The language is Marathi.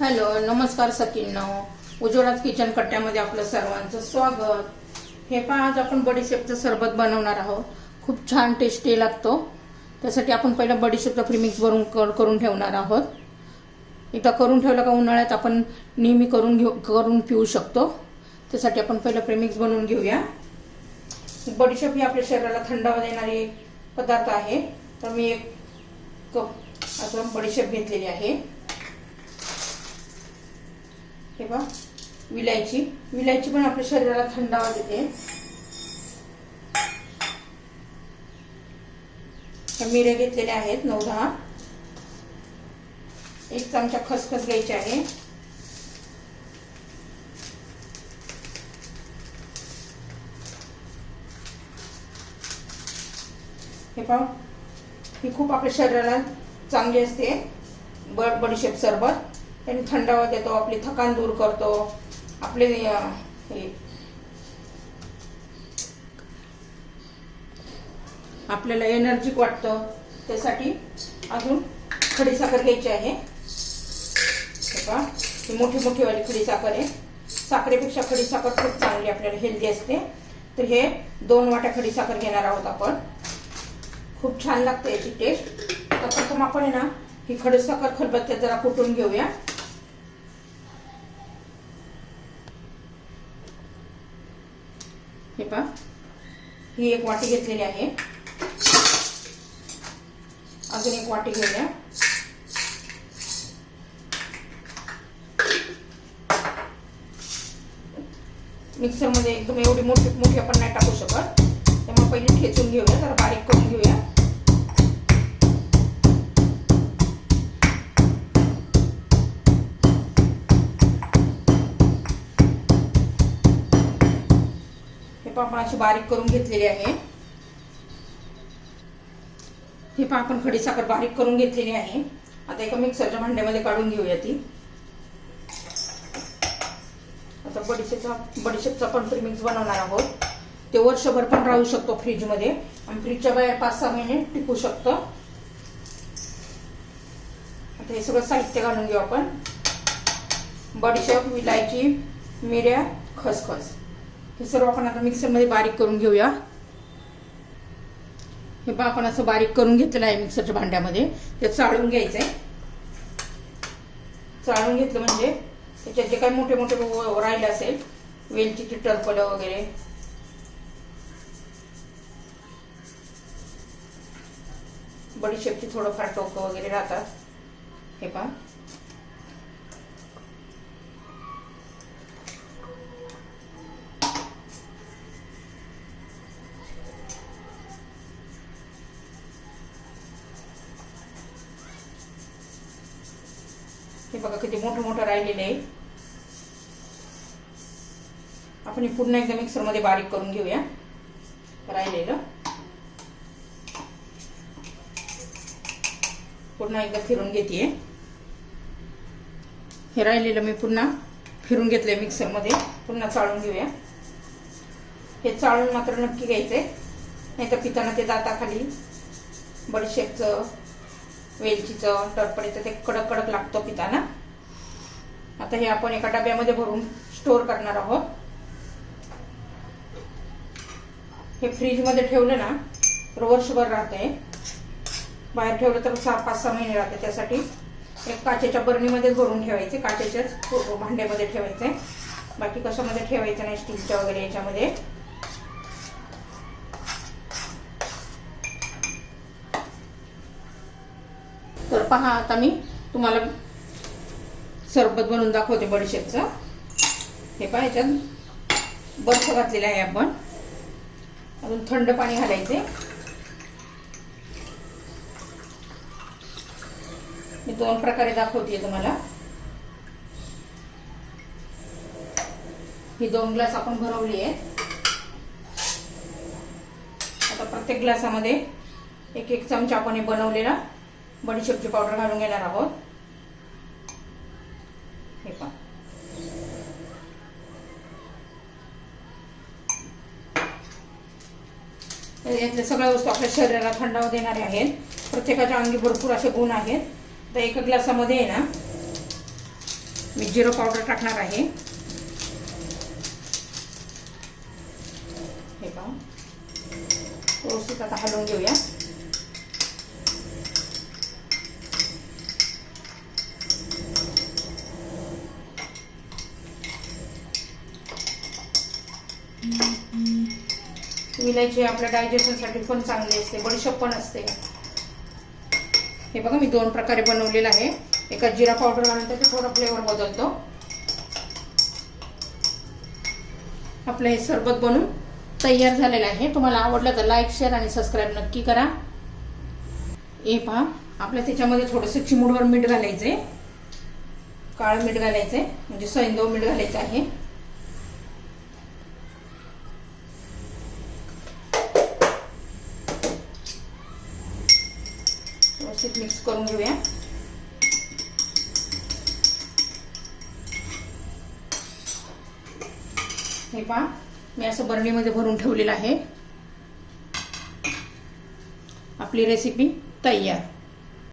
हॅलो नमस्कार सकिनो उज्ज्वलाच किचन कट्ट्यामध्ये आपलं सर्वांचं स्वागत. हे पहा आज आपण बडीशेपचं सरबत बनवणार आहोत. खूप छान टेस्टी लागतो. त्यासाठी आपण पहिलं बडीशेपचं फ्रीमिक्स भरून कर- करून ठेवणार आहोत. एकदा करून ठेवलं का उन्हाळ्यात आपण नेहमी करून घेऊ करून पिऊ शकतो. त्यासाठी आपण पहिलं प्रीमिक्स बनवून घेऊया. बडीशेप ही आपल्या शरीराला थंडावा देणारी पदार्थ आहे. तर मी एक कप असं बडीशेप घेतलेली आहे. हे बघ विलायची. विलायची पण आपल्या शरीराला थंडावा देते. मिरे मिऱ्या घेतलेल्या आहेत नऊ दहा. एक चमचा खसखस घ्यायची आहे. हे पाहू ही खूप आपल्या शरीराला चांगली असते. बड बडीशेप सरबत. त्याने थंडावा देतो आपली थकान दूर करतो. आपले हे. आपल्याला एनर्जिक वाटतं. त्यासाठी अजून खडीसाखर घ्यायची आहे. का ही मोठी मोठी वाली खडीसाखर आहे. साखरेपेक्षा खडीसाखर खूप चांगली आपल्याला हेल्दी असते. तर हे दोन वाट्या खडीसाखर घेणार आहोत आपण. खूप छान लागते याची टेस्ट तर प्रथम आपण आहे ना ही खडीसाखर खलबत्त्यात जरा कुटून घेऊया. हे पहा. ही एक वाटी घेतलेली आहे. अजून एक वाटी घेऊया. मिक्सरमध्ये एकदम एवढी मोठी मोठी आपण नाही टाकू शकत. त्यामुळे पहिले ठेचून घेऊया जरा बारीक करून घेऊया. पापड आपण अशी बारीक करून घेतलेली आहे. हे पण आपण खडीसाखर बारीक करून घेतलेली आहे. आता एका मिक्सरच्या भांड्यामध्ये काढून घेऊया ती. आता बडीशेपचा बडीशेपचा पण प्रीमिक्स बनवणार आहोत. ते वर्षभर पण राहू शकतो फ्रीजमध्ये. आणि फ्रीजच्या बाहेर पाच सहा महिने टिकू शकतं. आता हे सगळं साहित्य घालून घेऊ आपण. बडीशेप विलायची मिऱ्या खसखस. हे सर्व आपण आता मिक्सरमध्ये बारीक करून घेऊया. हे बा आपण असं बारीक करून घेतलेलं आहे मिक्सरच्या भांड्यामध्ये. ते चाळून घ्यायचं आहे चाळून घेतलं म्हणजे त्याच्यात जे काही मोठे मोठे राहिले असेल वेलचीची टरफलं वगैरे. बडीशेपची थोडंफार टोकं वगैरे राहतात. हे पहा. हे बघा किती मोठं मोठं राहिलेलं आहे. आपण हे पुन्हा एकदा मिक्सरमध्ये बारीक करून घेऊया. राहिलेलं. पुन्हा एकदा फिरून घेते हे राहिलेलं मी पुन्हा फिरून घेतलंय मिक्सरमध्ये. पुन्हा चाळून घेऊया. हे चाळून मात्र नक्की घ्यायचंय. नाही तर पिताना ते दाताखाली बडीशेपचं वेलचीचं टरपडीचं ते कडक कडक लागतो पिताना. आता हे आपण एका डब्यामध्ये भरून स्टोर करणार आहोत. हे फ्रीजमध्ये ठेवलं ना तर वर्षभर राहते बाहेर ठेवलं तर सहा पाच सहा महिने राहते त्यासाठी. एक काचेच्या बरणीमध्येच भरून ठेवायचे काचेच्याच भांड्यामध्ये ठेवायचे. बाकी कशामध्ये ठेवायचं नाही स्टीलच्या वगैरे याच्यामध्ये. पहा आता मी तुम्हाला सरबत बनवून दाखवते बडीशेपचं. हे पहा याच्यात बर्फ घातलेला आहे आपण. अजून थंड पाणी घालायचे. मी दोन प्रकारे दाखवते तुम्हाला. ही दोन ग्लास आपण भरवली आहे आता प्रत्येक ग्लासामध्ये एक एक चमचा आपण हे बनवलेला. बडीशेपची पावडर घालून घेणार आहोत. हे पण यातल्या सगळ्या वस्तू आपल्या शरीराला थंडाव देणारे आहेत. प्रत्येकाच्या अंगी भरपूर असे गुण आहेत. तर एका ग्लासामध्ये आहे ना मी जिरो पावडर टाकणार आहे. हे पहा. व्यवस्थित आता हलवून घेऊया. विलायची आपल्या डायजेशनसाठी पण चांगली असते. बडीशप पण असते. हे बघा मी दोन प्रकारे बनवलेलं आहे. एका जिरा पावडर घालून त्याचा थोडा फ्लेवर बदलतो. आपलं हे सरबत बनून तयार झालेलं आहे. तुम्हाला आवडलं तर लाईक शेअर आणि सबस्क्राईब नक्की करा. हे पहा आपल्या त्याच्यामध्ये थोडंसं चिमूडवर मीठ घालायचं आहे काळं मीठ घालायचं आहे म्हणजे सैंदव मीठ घालायचं आहे. व्यवस्थित मिक्स करून घेऊया. हे पहा मी असं बरणीमध्ये भरून ठेवलेलं आहे. आपली रेसिपी तयार.